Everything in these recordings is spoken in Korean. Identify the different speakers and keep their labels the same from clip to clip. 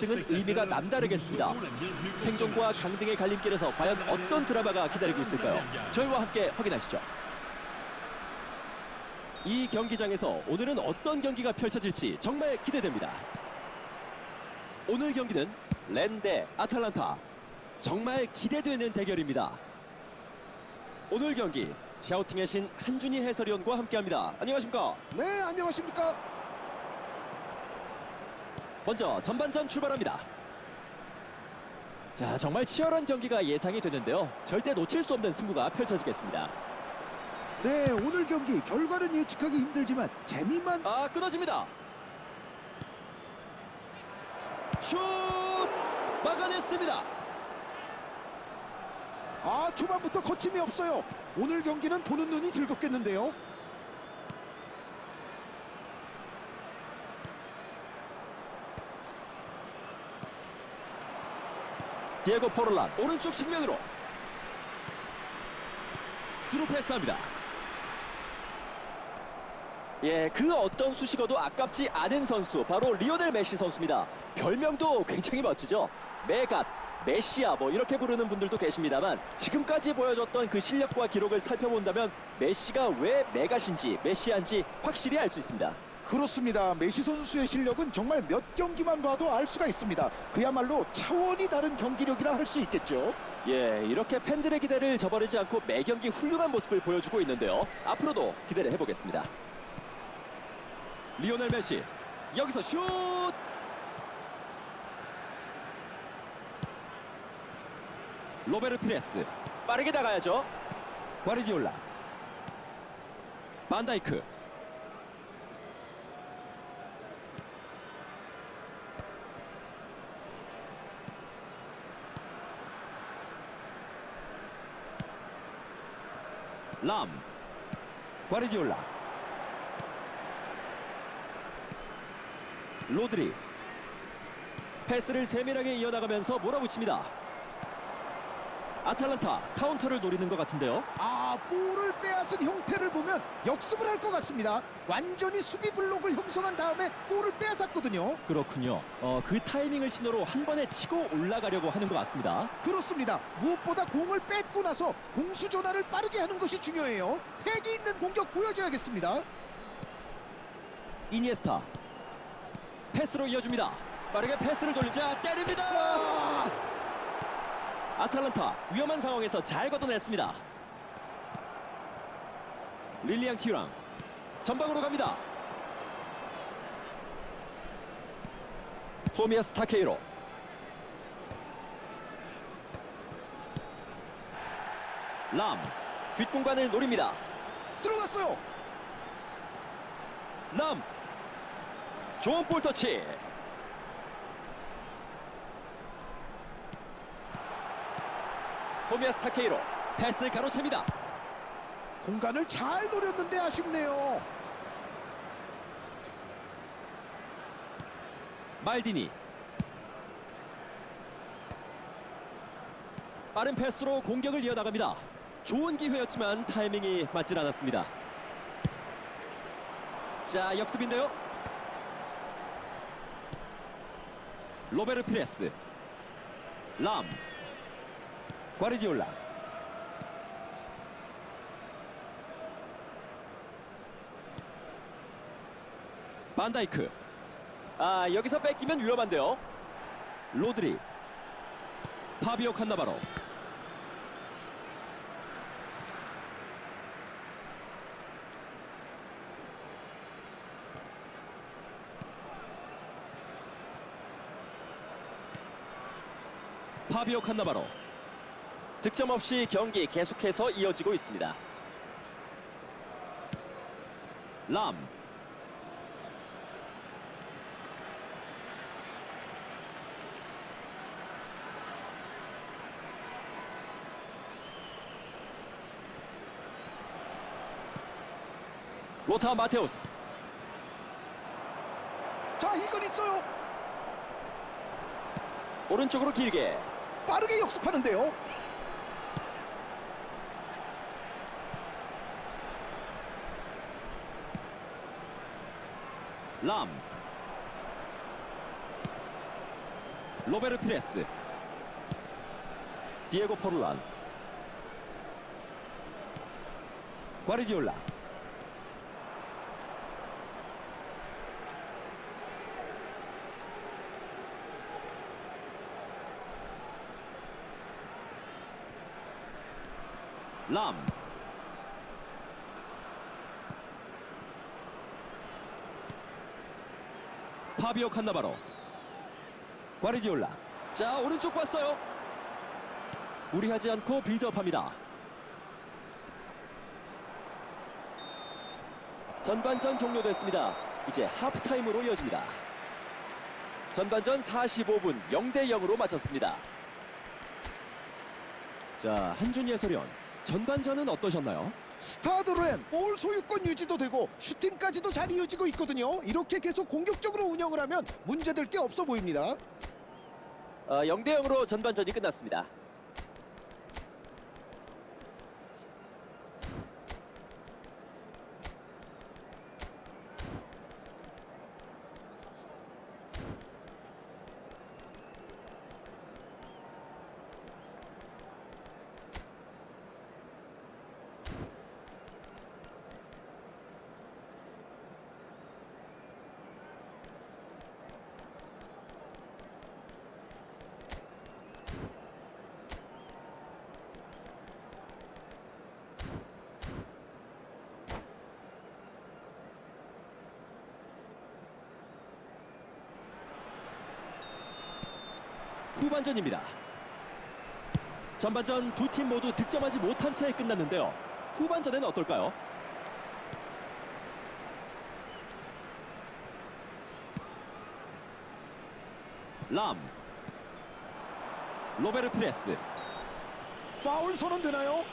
Speaker 1: 결승은 의미가 남다르겠습니다. 생존과 강등의 갈림길에서 과연 어떤 드라마가 기다리고 있을까요? 저희와 함께 확인하시죠. 이 경기장에서 오늘은 어떤 경기가 펼쳐질지 정말 기대됩니다. 오늘 경기는 렌대 아탈란타 정말 기대되는 대결입니다. 오늘 경기 샤우팅의 신 한준희 해설위원과 함께합니다. 안녕하십니까?
Speaker 2: 네, 안녕하십니까?
Speaker 1: 먼저 전반전 출발합니다. 자, 정말 치열한 경기가 예상이 되는데요. 절대 놓칠 수 없는 승부가 펼쳐지겠습니다.
Speaker 2: 네, 오늘 경기 결과는 예측하기 힘들지만 재미만
Speaker 1: 아, 끊어집니다. 슛! 막아냈습니다.
Speaker 2: 아, 초반부터 거침이 없어요. 오늘 경기는 보는 눈이 즐겁겠는데요.
Speaker 1: 디에고 포르란 오른쪽 측면으로 스루 패스합니다. 예, 그 어떤 수식어도 아깝지 않은 선수 바로 리오넬 메시 선수입니다. 별명도 굉장히 멋지죠. 메갓, 메시아 뭐 이렇게 부르는 분들도 계십니다만 지금까지 보여줬던 그 실력과 기록을 살펴본다면 메시가 왜 메갓인지 메시아인지 확실히 알 수 있습니다.
Speaker 2: 그렇습니다. 메시 선수의 실력은 정말 몇 경기만 봐도 알 수가 있습니다. 그야말로 차원이 다른 경기력이라 할 수 있겠죠.
Speaker 1: 예, 이렇게 팬들의 기대를 저버리지 않고 매 경기 훌륭한 모습을 보여주고 있는데요. 앞으로도 기대를 해보겠습니다. 리오넬 메시 여기서 슛! 로베르 피레스 빠르게 나가야죠. 과르디올라 반다이크 람 과르디올라 로드리. 패스를 세밀하게 이어나가면서 몰아붙입니다. 아탈란타 카운터를 노리는 것 같은데요.
Speaker 2: 아, 볼을 빼앗은 형태를 보면 역습을 할 것 같습니다. 완전히 수비 블록을 형성한 다음에 볼을 빼앗았거든요.
Speaker 1: 그렇군요 어, 그 타이밍을 신호로 한 번에 치고 올라가려고 하는 것 같습니다
Speaker 2: 그렇습니다. 무엇보다 공을 뺏고 나서 공수 전환을 빠르게 하는 것이 중요해요. 패기 있는 공격 보여줘야겠습니다.
Speaker 1: 이니에스타 패스로 이어줍니다 빠르게 패스를 돌리자 때립니다
Speaker 2: 아,
Speaker 1: 아탈란타 위험한 상황에서 잘 걷어냈습니다. 릴리앙 티랑 전방으로 갑니다. 토미아스 타케이로 람 뒷공간을 노립니다.
Speaker 2: 들어갔어요.
Speaker 1: 람 좋은 볼 터치 토미아스 타케이로 패스 가로챕니다.
Speaker 2: 공간을 잘 노렸는데 아쉽네요.
Speaker 1: 말디니. 빠른 패스로 공격을 이어나갑니다. 좋은 기회였지만 타이밍이 맞질 않았습니다. 자 역습인데요. 로베르 피레스 람 과르디올라 반다이크. 아 여기서 뺏기면 위험한데요. 로드리. 파비오 칸나바로. 파비오 칸나바로. 득점 없이 경기 계속해서 이어지고 있습니다. 람 로타 마테우스.
Speaker 2: 자, 이건 있어요.
Speaker 1: 오른쪽으로 길게.
Speaker 2: 빠르게 역습하는데요.
Speaker 1: 람. 로베르 피레스. 디에고 포르란. 과르디올라 람. 파비오 칸나바로. 과르디올라. 자 오른쪽 봤어요. 무리하지 않고 빌드업합니다. 전반전 종료됐습니다. 이제 하프타임으로 이어집니다. 전반전 45분 0대 0으로 마쳤습니다 자 한준희 해설위원 전반전은 어떠셨나요?
Speaker 2: 스타드렌 볼 소유권 유지도 되고 슈팅까지도 잘 이어지고 있거든요. 이렇게 계속 공격적으로 운영을 하면 문제될 게 없어 보입니다.
Speaker 1: 어, 0대 0으로 전반전이 끝났습니다. 후반전입니다. 전반전 두 팀 모두 득점하지 못한 채 끝났는데요. 후반전에는 어떨까요? 람 로베르 프레스
Speaker 2: 파울 선언되나요?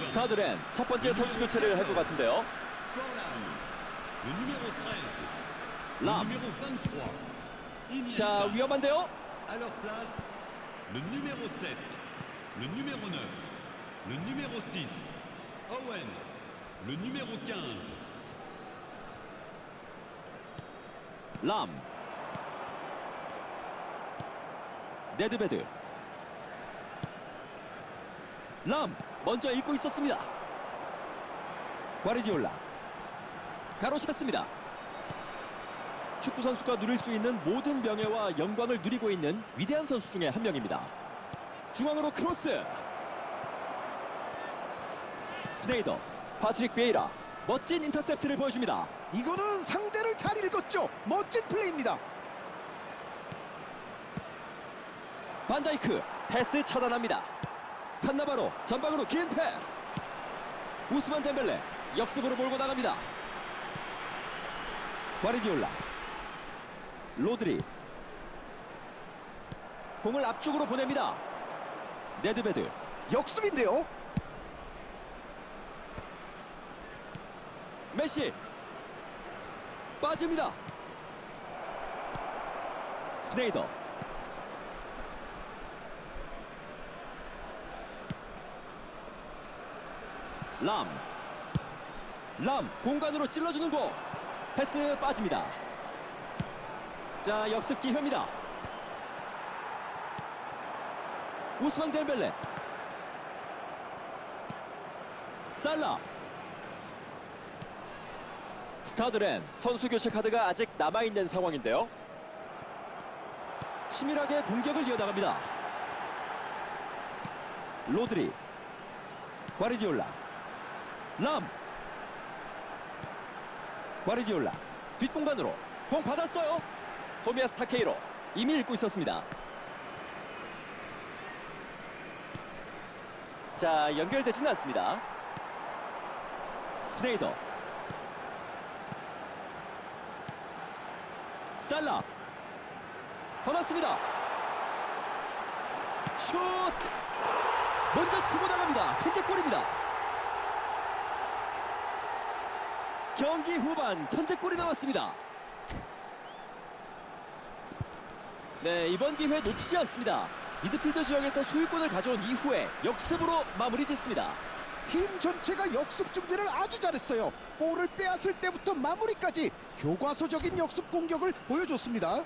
Speaker 1: 스타드렌 첫 번째 선수 교체를 할 것 같은데요.
Speaker 3: Forlan. Le numéro 13, le
Speaker 1: 람.
Speaker 3: numéro 23, Iniesta.
Speaker 1: 자 위험한데요.
Speaker 3: À leur place, le numéro 7, le numéro 9, le numéro 6, Owen, le numéro 15,
Speaker 1: 람 네드베드 람 먼저 읽고 있었습니다 과르디올라 가로챘습니다 축구 선수가 누릴 수 있는 모든 명예와 영광을 누리고 있는 위대한 선수 중에 한 명입니다 중앙으로 크로스 스네이더 파트릭 베이라 멋진 인터셉트를 보여줍니다
Speaker 2: 이거는 상대를 잘 읽었죠. 멋진 플레이입니다.
Speaker 1: 반다이크 패스 차단합니다. 칸나바로 전방으로 긴 패스. 우스만 덴벨레 역습으로 몰고 나갑니다. 과르디올라 로드리 공을 앞쪽으로 보냅니다. 네드베드
Speaker 2: 역습인데요.
Speaker 1: 메시 빠집니다. 스네이더 람. 람 공간으로 찔러주는 공. 패스 빠집니다. 자 역습 기회입니다. 우스만 덴벨레. 살라. 스타드렌 선수 교체 카드가 아직 남아있는 상황인데요. 치밀하게 공격을 이어나갑니다. 로드리, 과르디올라, 람, 과르디올라 뒷공간으로 공 받았어요. 토미아스 타케이로 이미 읽고 있었습니다. 자 연결되지는 않습니다. 스네이더 살라 받았습니다. 슛 먼저 치고 나갑니다. 선제골입니다. 경기 후반 선제골이 나왔습니다. 네 이번 기회 놓치지 않습니다. 미드필더 지역에서 소유권을 가져온 이후에 역습으로 마무리 짓습니다.
Speaker 2: 팀 전체가 역습 준비를 아주 잘했어요. 볼을 빼앗을 때부터 마무리까지 교과서적인 역습 공격을 보여줬습니다.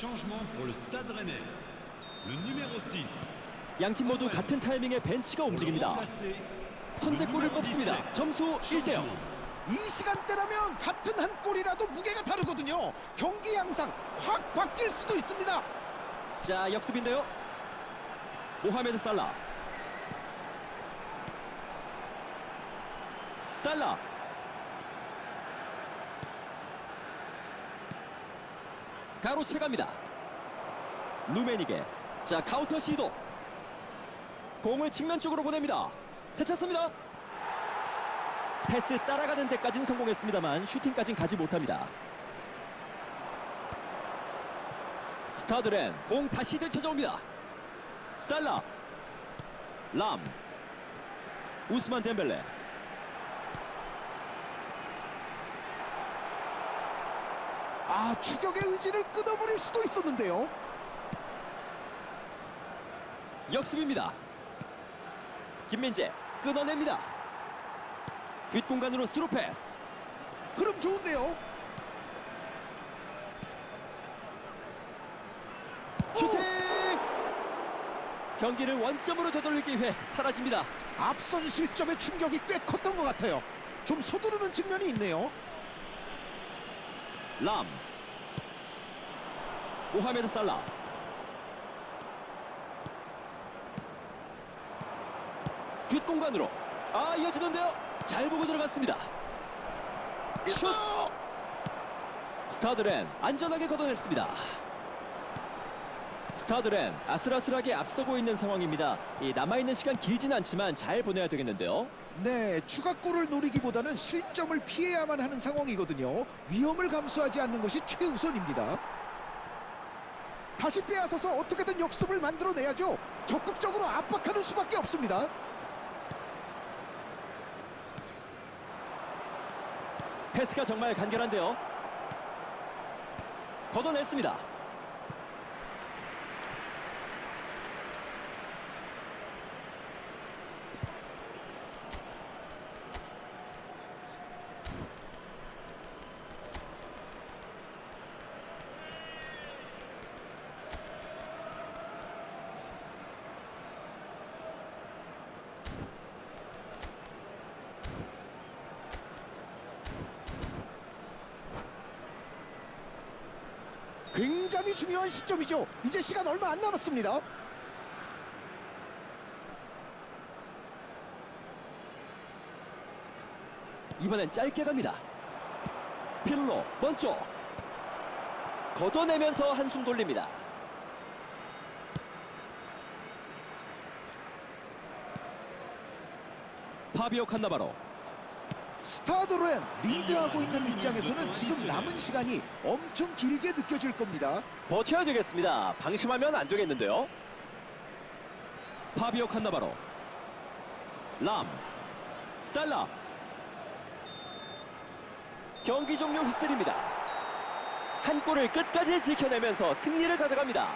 Speaker 3: Changement pour le Stade Rennais. Le numéro 6.
Speaker 1: 양팀 모두 같은 타이밍에 벤치가 움직입니다. 선제골을 뽑습니다. 점수 1대 0.
Speaker 2: 이 시간대라면 같은 한 골이라도 무게가 다르거든요. 경기 양상 확 바뀔 수도 있습니다.
Speaker 1: 자 역습인데요. 모하메드 살라. 살라. 가로채갑니다. 루메니게. 자 카운터 시도. 공을 측면 쪽으로 보냅니다. 제쳤습니다. 패스 따라가는 데까지는 성공했습니다만 슈팅까지는 가지 못합니다. 스타드렌 공 다시 되찾아옵니다. 살라 람 우스만 덴벨레
Speaker 2: 아 추격의 의지를 끊어버릴 수도 있었는데요.
Speaker 1: 역습입니다. 김민재 끊어냅니다. 뒷공간으로 스루 패스
Speaker 2: 흐름 좋은데요.
Speaker 1: 슈팅 경기를 원점으로 되돌릴 기회 사라집니다.
Speaker 2: 앞선 실점의 충격이 꽤 컸던 것 같아요. 좀 서두르는 측면이 있네요.
Speaker 1: 람 모하메드 살라. 뒷공간으로. 아 이어지는데요? 잘 보고 들어갔습니다. 슛! 스타드렌 안전하게 걷어냈습니다. 스타드렌 아슬아슬하게 앞서고 있는 상황입니다. 이 남아있는 시간 길진 않지만 잘 보내야 되겠는데요.
Speaker 2: 네, 추가골을 노리기보다는 실점을 피해야만 하는 상황이거든요. 위험을 감수하지 않는 것이 최우선입니다. 다시 빼앗아서 어떻게든 역습을 만들어내야죠. 적극적으로 압박하는 수밖에 없습니다.
Speaker 1: 패스가 정말 간결한데요 걷어냈습니다
Speaker 2: 굉장히 중요한 시점이죠. 이제 시간 얼마 안 남았습니다.
Speaker 1: 이번엔 짧게 갑니다. 필로 먼저 걷어내면서 한숨 돌립니다. 파비오 칸나바로
Speaker 2: 스타드로엔 리드하고 있는 입장에서는 지금 남은 시간이 엄청 길게 느껴질 겁니다.
Speaker 1: 버텨야 되겠습니다. 방심하면 안 되겠는데요. 파비오 칸나바로, 람, 살라. 경기 종료 휘슬입니다. 한 골을 끝까지 지켜내면서 승리를 가져갑니다.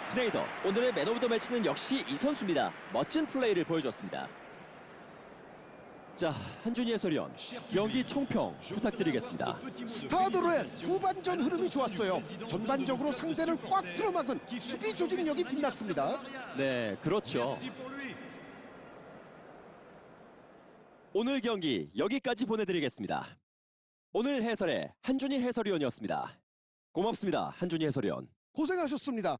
Speaker 1: 스네이더 오늘의 맨 오브 더 매치는 역시 이 선수입니다. 멋진 플레이를 보여줬습니다. 자 한준희 해설위원 경기 총평 부탁드리겠습니다.
Speaker 2: 스타드로엔 후반전 흐름이 좋았어요. 전반적으로 상대를 꽉 틀어막은 수비 조직력이 빛났습니다.
Speaker 1: 네, 그렇죠. 오늘 경기 여기까지 보내드리겠습니다. 오늘 해설의 한준희 해설위원이었습니다. 고맙습니다, 한준희 해설위원.
Speaker 2: 고생하셨습니다.